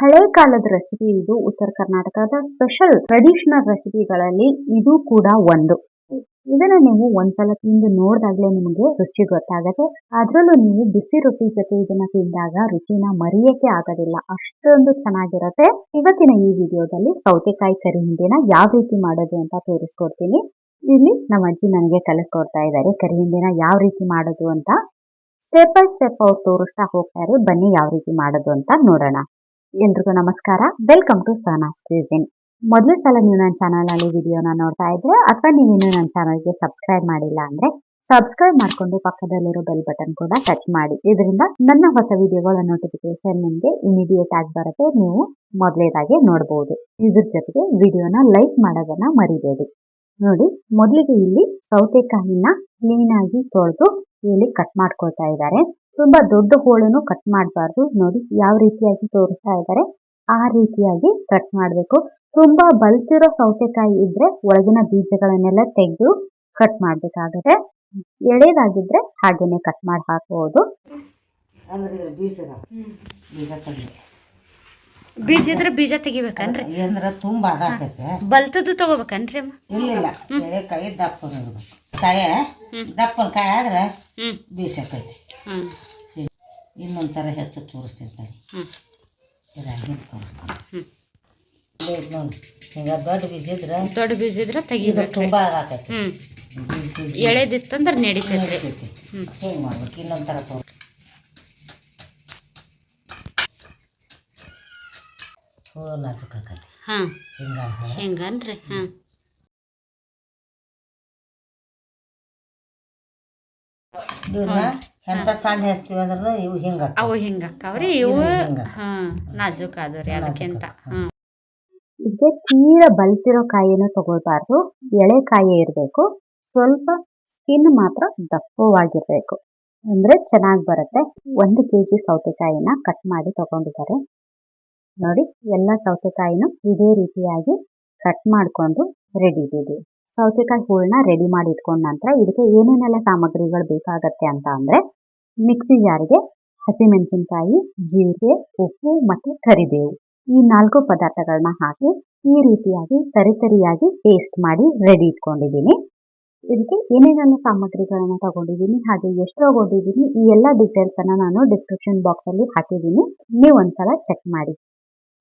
ಹಳೆ ಕಾಲದ ರೆಸಿಪಿ ಇದು. ಉತ್ತರ ಕರ್ನಾಟಕದ ಸ್ಪೆಷಲ್ ಟ್ರೆಡಿಷನಲ್ ರೆಸಿಪಿಗಳಲ್ಲಿ ಇದು ಕೂಡ ಒಂದು. ಇದನ್ನ ನೀವು ಒಂದ್ಸಲ ತಿಂದು ನೋಡಿದಾಗ್ಲೇ ನಿಮಗೆ ರುಚಿ ಗೊತ್ತಾಗತ್ತೆ. ಅದ್ರಲ್ಲೂ ನೀವು ಬಿಸಿ ರೊಟ್ಟಿ ಜೊತೆ ಇದನ್ನ ತಿಂದಾಗ ರುಚಿನ ಮರೆಯಕ್ಕೆ ಆಗೋದಿಲ್ಲ. ಅಷ್ಟೊಂದು ಚೆನ್ನಾಗಿರತ್ತೆ. ಇವತ್ತಿನ ಈ ವಿಡಿಯೋದಲ್ಲಿ ಸೌತೆಕಾಯಿ ಕರಿ ಹಿಂಡಿನ ಯಾವ ರೀತಿ ಮಾಡೋದು ಅಂತ ತೋರಿಸ್ಕೊಡ್ತೀನಿ. ಇಲ್ಲಿ ನಮ್ಮ ಅಜ್ಜಿ ನನಗೆ ಕಲಿಸ್ಕೊಡ್ತಾ ಇದ್ದಾರೆ ಕರಿ ಹಿಂಡಿನ ಯಾವ ರೀತಿ ಮಾಡೋದು ಅಂತ. ಸ್ಟೆಪ್ ಬೈ ಸ್ಟೆಪ್ ಅವ್ರು ತೋರಿಸ್ತಾ ಹೋಗ್ತಾರೆ. ಬನ್ನಿ ಯಾವ ರೀತಿ ಮಾಡೋದು ಅಂತ ನೋಡೋಣ. ಎಲ್ರಿಗೂ ನಮಸ್ಕಾರ. ವೆಲ್ಕಮ್ ಟು ಸನಾಸ್ ಕ್ಯೂಸಿನ್ ಮೊದಲ ಸಲ ನೀವು ನನ್ನ ಚಾನಲ್ ಅಲ್ಲಿ ವಿಡಿಯೋನ ನೋಡ್ತಾ ಇದ್ರೆ, ಅಥವಾ ನೀವು ಇನ್ನೂ ನನ್ನ ಚಾನಲ್ಗೆ ಸಬ್ಸ್ಕ್ರೈಬ್ ಮಾಡಿಲ್ಲ ಅಂದ್ರೆ ಸಬ್ಸ್ಕ್ರೈಬ್ ಮಾಡ್ಕೊಂಡು ಪಕ್ಕದಲ್ಲಿರೋ ಬೆಲ್ ಬಟನ್ ಕೂಡ ಟಚ್ ಮಾಡಿ. ಇದರಿಂದ ನನ್ನ ಹೊಸ ವಿಡಿಯೋಗಳ ನೋಟಿಫಿಕೇಶನ್ ನಿಮಗೆ ಇಮಿಡಿಯೇಟ್ ಆಗಿ ಬರುತ್ತೆ. ನೀವು ಮೊದಲೇದಾಗಿ ನೋಡಬಹುದು ಇದ್ರ ಜೊತೆಗೆ ವಿಡಿಯೋನ ಲೈಕ್ ಮಾಡೋದನ್ನ ಮರಿಬೇಡಿ. ನೋಡಿ, ಮೊದಲಿಗೆ ಇಲ್ಲಿ ಸೌತೆಕಾಯಿನ ಕ್ಲೀನ್ ಆಗಿ ತೊಳೆದು ಇಲ್ಲಿ ಕಟ್ ಮಾಡ್ಕೊಳ್ತಾ ಇದ್ದಾರೆ. ತುಂಬಾ ದೊಡ್ಡ ಹೋಳನ್ನು ಕಟ್ ಮಾಡಬಾರ್ದು. ನೋಡಿ ಯಾವ ರೀತಿಯಾಗಿ ತೋರಿಸ್ತಾ ಇದ್ದಾರೆ. ಆ ರೀತಿಯಾಗಿ ಕಟ್ ಮಾಡಬೇಕು. ತುಂಬಾ ಬಲ್ತಿರೋ ಸೌತೆಕಾಯಿ ಇದ್ರೆ ಒಳಗಿನ ಬೀಜಗಳನ್ನೆಲ್ಲ ತೆಗೆದು ಕಟ್ ಮಾಡ್ಬೇಕಾಗತ್ತೆ. ಎಳೆದಾಗಿದ್ರೆ ಹಾಗೇನೆ ಕಟ್ ಮಾಡಿ ಹಾಕಬಹುದು ಬೀಜ ಇದ್ರೆ ಬೀಜ ತೆಗಿಬೇಕನ್ರಿ? ತುಂಬ ಬಲ್ತದ್ದು ತಗೋಬೇಕನ್ರಿ ಅಮ್ಮ? ಇಲ್ಲ ಎಳೆಕಾಯಿ ದಪ್ಪನ ಇರ್ಬೇಕು. ಕಾಯ ದಪ್ಪನ ಕಾಯಿ ಆದ್ರೆ ಬೀಸಕೈತಿ ಇನ್ನೊಂದು ಥರ ಹೆಚ್ಚು ತೋರಿಸ್ತಿರ್ತಾರೆ. ಹ್ಮ್. ಇದಾಗಿ ತೋರಿಸ್ತಾರೆ. ನೋಡಿ. ಹಿಂಗೆ ದೊಡ್ಡ ಬೀಜ ಇದ್ರೆ ದೊಡ್ಡ ಬೀಜ ಇದ್ರೆ ಇದು ತುಂಬ ಅದಾಕೈತಿ ಎಳೆದಿತ್ತಂದ್ರ ನಡೀತೈತಿ. ಹಿಂಗೆ ಮಾಡ್ಬೇಕು? ಇನ್ನೊಂದು ಥರ ತೋರ್ ಹುಳು ನಾಜುಕ್ ಆಕೈತಿ ಹಾ ಹಿಂಗನ್ರಿ ಹಾ ಎಂತ ಸಣ್ಣ ಹೆಸ್ತೀವಿ ಅಂದ್ರೆ ಇವು ಹಿಂಗ ಅವು ಹಿಂಗ ಅಕ್ಕಾವ್ರಿ ಇವು. ಹಾ ನಾಜೂಕ್ ಆದವ್ರಿ ಅದಕ್ಕಿಂತ. ಇದಕ್ಕೆ ತೀರ ಬಲ್ತಿರೋ ಕಾಯಿನ ತಗೊಳ್ಬಾರ್ದು ಎಳೆ ಕಾಯಿ ಇರಬೇಕು ಸ್ವಲ್ಪ ಸ್ಕಿನ್ ಮಾತ್ರ ದಪ್ಪವಾಗಿರ್ಬೇಕು. ಅಂದ್ರೆ ಚೆನ್ನಾಗಿ ಬರುತ್ತೆ. ಒಂದು ಕೆ ಜಿ ಸೌತೆಕಾಯಿನ ಕಟ್ ಮಾಡಿ ತಗೊಂಡಿದ್ದಾರೆ. ನೋಡಿ ಎಲ್ಲ ಸೌತೆಕಾಯಿನೂ ಇದೇ ರೀತಿಯಾಗಿ ಕಟ್ ಮಾಡಿಕೊಂಡು ರೆಡಿ ಇದೆ ಸೌತೆಕಾಯಿ ಹೂಳನ್ನ ರೆಡಿ ಮಾಡಿ ಇಟ್ಕೊಂಡ ನಂತರ ಇದಕ್ಕೆ ಏನೇನೆಲ್ಲ ಸಾಮಗ್ರಿಗಳು ಬೇಕಾಗತ್ತೆ ಅಂತ ಅಂದ್ರೆ ಮಿಕ್ಸಿ ಜಾರಿಗೆ ಹಸಿಮೆಣಸಿನಕಾಯಿ, ಜೀರಿಗೆ, ಉಪ್ಪು ಮತ್ತೆ ಕರಿಬೇವು. ಈ ನಾಲ್ಕು ಪದಾರ್ಥಗಳನ್ನ ಹಾಕಿ ಈ ರೀತಿಯಾಗಿ ತರಿತರಿಯಾಗಿ ಪೇಸ್ಟ್ ಮಾಡಿ ರೆಡಿ ಇಟ್ಕೊಂಡಿದ್ದೀನಿ. ಇದಕ್ಕೆ ಏನೇನೆಲ್ಲ ಸಾಮಗ್ರಿಗಳನ್ನ ತಗೊಂಡಿದ್ದೀನಿ, ಹಾಗೆ ಎಷ್ಟು ತಗೊಂಡಿದ್ದೀನಿ, ಈ ಎಲ್ಲ ಡೀಟೇಲ್ಸ್ ಅನ್ನ ನಾನು ಡಿಸ್ಕ್ರಿಪ್ಷನ್ ಬಾಕ್ಸ್ ಅಲ್ಲಿ ಹಾಕಿದ್ದೀನಿ. ನೀವು ಒಂದ್ಸಲ ಚೆಕ್ ಮಾಡಿ.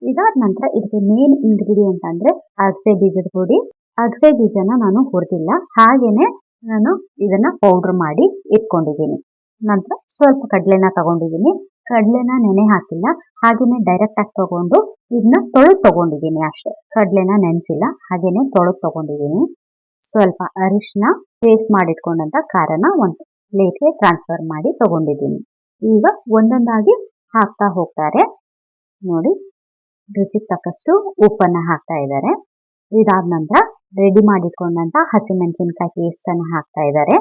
ಇದಾದ ನಂತರ ಇದಕ್ಕೆ ಮೇನ್ ಇಂಗ್ರೀಡಿಯೆಂಟ್ ಅಂದ್ರೆ ಅಗಸೆ ಬೀಜದ ಪುಡಿ ಅಗಸೆ ಬೀಜನ ನಾನು ಹುರಿದಿಲ್ಲ. ಹಾಗೇನೆ ನಾನು ಇದನ್ನ ಪೌಡರ್ ಮಾಡಿ ಇಟ್ಕೊಂಡಿದ್ದೀನಿ. ನಂತರ ಸ್ವಲ್ಪ ಕಡಲೆನ ತಗೊಂಡಿದ್ದೀನಿ. ಕಡಲೆನ ನೆನೆ ಹಾಕಿಲ್ಲ. ಹಾಗೇನೆ ಡೈರೆಕ್ಟ್ ಆಗಿ ತಗೊಂಡು ಇದನ್ನ ತೊಳೆದು ತಗೊಂಡಿದ್ದೀನಿ ಅಷ್ಟೇ. ಕಡಲೆನ ನೆನೆಸಿಲ್ಲ. ಹಾಗೇನೆ ತೊಳೆದು ತಗೊಂಡಿದ್ದೀನಿ. ಸ್ವಲ್ಪ ಅರಿಶಿನ ಪೇಸ್ಟ್ ಮಾಡಿಟ್ಕೊಂಡಂತ ಖಾರನ ಒಂದು ಪ್ಲೇಟ್ಗೆ ಟ್ರಾನ್ಸ್ಫರ್ ಮಾಡಿ ತಗೊಂಡಿದ್ದೀನಿ. ಈಗ ಒಂದೊಂದಾಗಿ ಹಾಕ್ತಾ ಹೋಗ್ತಾರೆ. ನೋಡಿ, ರುಚಿಗೆ ತಕ್ಕಷ್ಟು ಉಪ್ಪನ್ನ ಹಾಕ್ತಾ ಇದ್ದಾರೆ. ಇದಾದ ನಂತರ ರೆಡಿ ಮಾಡಿಕೊಂಡಂತ ಹಸಿಮೆಣಸಿನಕಾಯಿ ಪೇಸ್ಟ್ ಅನ್ನ ಹಾಕ್ತಾ ಇದ್ದಾರೆ.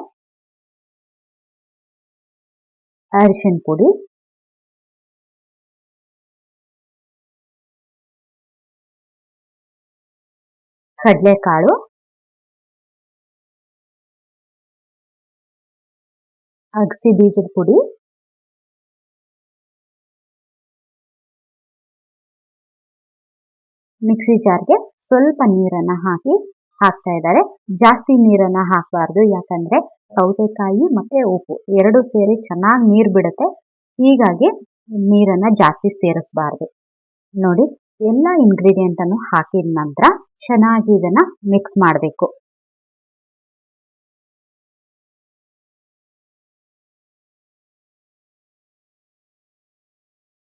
ಅರಿಶಿನ ಪುಡಿ. ಕಡಲೆಕಾಳು. ಅಗಸಿ ಬೀಜದ ಪುಡಿ. ಮಿಕ್ಸಿ ಜಾರ್ಗೆ ಸ್ವಲ್ಪ ನೀರನ್ನ ಹಾಕಿ ಹಾಕ್ತಾ ಇದ್ದಾರೆ. ಜಾಸ್ತಿ ನೀರನ್ನ ಹಾಕಬಾರ್ದು. ಯಾಕಂದ್ರೆ ಸೌತೆಕಾಯಿ ಮತ್ತೆ ಉಪ್ಪು ಎರಡು ಸೇರಿ ಚೆನ್ನಾಗಿ ನೀರು ಬಿಡುತ್ತೆ. ಹೀಗಾಗಿ ನೀರನ್ನ ಜಾಸ್ತಿ ಸೇರಿಸಬಾರ್ದು. ನೋಡಿ, ಎಲ್ಲ ಇಂಗ್ರೀಡಿಯೆಂಟ್ ಅನ್ನು ಹಾಕಿದ ನಂತರ ಚೆನ್ನಾಗಿ ಇದನ್ನ ಮಿಕ್ಸ್ ಮಾಡಬೇಕು.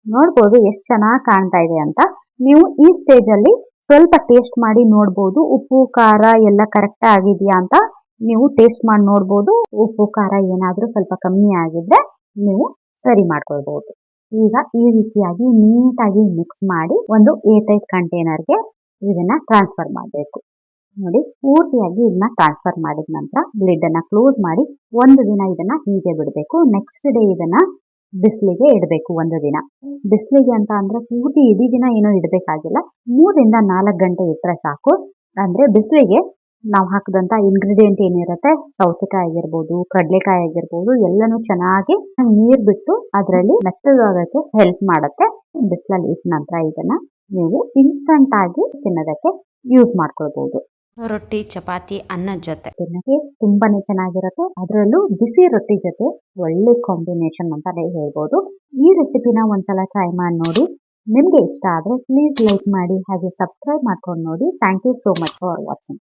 ನೋಡ್ಬೋದು ಎಷ್ಟು ಚೆನ್ನಾಗಿ ಕಾಣ್ತಾ ಇದೆ ಅಂತ. ನೀವು ಈ ಸ್ಟೇಜ್ ಅಲ್ಲಿ ಸ್ವಲ್ಪ ಟೇಸ್ಟ್ ಮಾಡಿ ನೋಡ್ಬೋದು. ಉಪ್ಪು, ಖಾರ ಎಲ್ಲ ಕರೆಕ್ಟ್ ಆಗಿದೆಯಾ ಅಂತ ನೀವು ಟೇಸ್ಟ್ ಮಾಡಿ ನೋಡ್ಬೋದು. ಉಪ್ಪು, ಖಾರ ಏನಾದರೂ ಸ್ವಲ್ಪ ಕಮ್ಮಿ ಆಗಿದ್ರೆ ನೀವು ಸರಿ ಮಾಡ್ಕೊಳ್ಬಹುದು ಈಗ ಈ ರೀತಿಯಾಗಿ ನೀಟಾಗಿ ಮಿಕ್ಸ್ ಮಾಡಿ ಒಂದು ಏಟೈಟ್ ಕಂಟೈನರ್ಗೆ ಇದನ್ನ ಟ್ರಾನ್ಸ್ಫರ್ ಮಾಡಬೇಕು. ನೋಡಿ, ಪೂರ್ತಿಯಾಗಿ ಇದನ್ನ ಟ್ರಾನ್ಸ್ಫರ್ ಮಾಡಿದ ನಂತರ ಲಿಡ್ ಅನ್ನ ಕ್ಲೋಸ್ ಮಾಡಿ ಒಂದು ದಿನ ಇದನ್ನ ಹೀಗೆ ಬಿಡಬೇಕು. ನೆಕ್ಸ್ಟ್ ಡೇ ಇದನ್ನ ಬಿಸಿಲಿಗೆ ಇಡಬೇಕು ಒಂದು ದಿನ. ಬಿಸಿಲಿಗೆ ಅಂತ ಅಂದ್ರೆ ಪೂರ್ತಿ ಇಡೀ ದಿನ ಏನೂ ಇಡಬೇಕಾಗಿಲ್ಲ. ಮೂರಿಂದ ನಾಲ್ಕು ಗಂಟೆ ಇಟ್ಟರೆ ಸಾಕು. ಅಂದ್ರೆ ಬಿಸಿಲಿಗೆ ನಾವು ಹಾಕಿದಂಥ ಇಂಗ್ರೀಡಿಯೆಂಟ್ ಏನಿರುತ್ತೆ? ಸೌತೆಕಾಯಿ ಆಗಿರ್ಬೋದು, ಕಡಲೆಕಾಯಿ ಆಗಿರ್ಬೋದು, ಎಲ್ಲಾನು ಚೆನ್ನಾಗಿ ನೀರು ಬಿಟ್ಟು ಅದರಲ್ಲಿ ಮೆತ್ತಗಾಗಕ್ಕೆ ಹೆಲ್ಪ್ ಮಾಡುತ್ತೆ. ಬಿಸಿಲಲ್ಲಿ ಇಟ್ಟ ನಂತರ ಇದನ್ನ ನೀವು ಇನ್ಸ್ಟಂಟ್ ಆಗಿ ತಿನ್ನೋದಕ್ಕೆ ಯೂಸ್ ಮಾಡ್ಕೊಳ್ಬಹುದು ರೊಟ್ಟಿ, ಚಪಾತಿ ಅನ್ನದ ಜೊತೆ. ತಿನ್ನಕ್ಕೆ ತುಂಬಾನೇ ಚೆನ್ನಾಗಿರುತ್ತೆ. ಅದರಲ್ಲೂ ಬಿಸಿ ರೊಟ್ಟಿ ಜೊತೆ ಒಳ್ಳೆ ಕಾಂಬಿನೇಷನ್ ಅಂತಾನೆ ಹೇಳ್ಬೋದು. ಈ ರೆಸಿಪಿನ ಒಂದ್ಸಲ ಟ್ರೈ ಮಾಡಿ ನೋಡಿ. ನಿಮ್ಗೆ ಇಷ್ಟ ಆದ್ರೆ ಪ್ಲೀಸ್ ಲೈಕ್ ಮಾಡಿ ಹಾಗೆ ಸಬ್ಸ್ಕ್ರೈಬ್ ಮಾಡ್ಕೊಂಡು ನೋಡಿ. Thank you so much for watching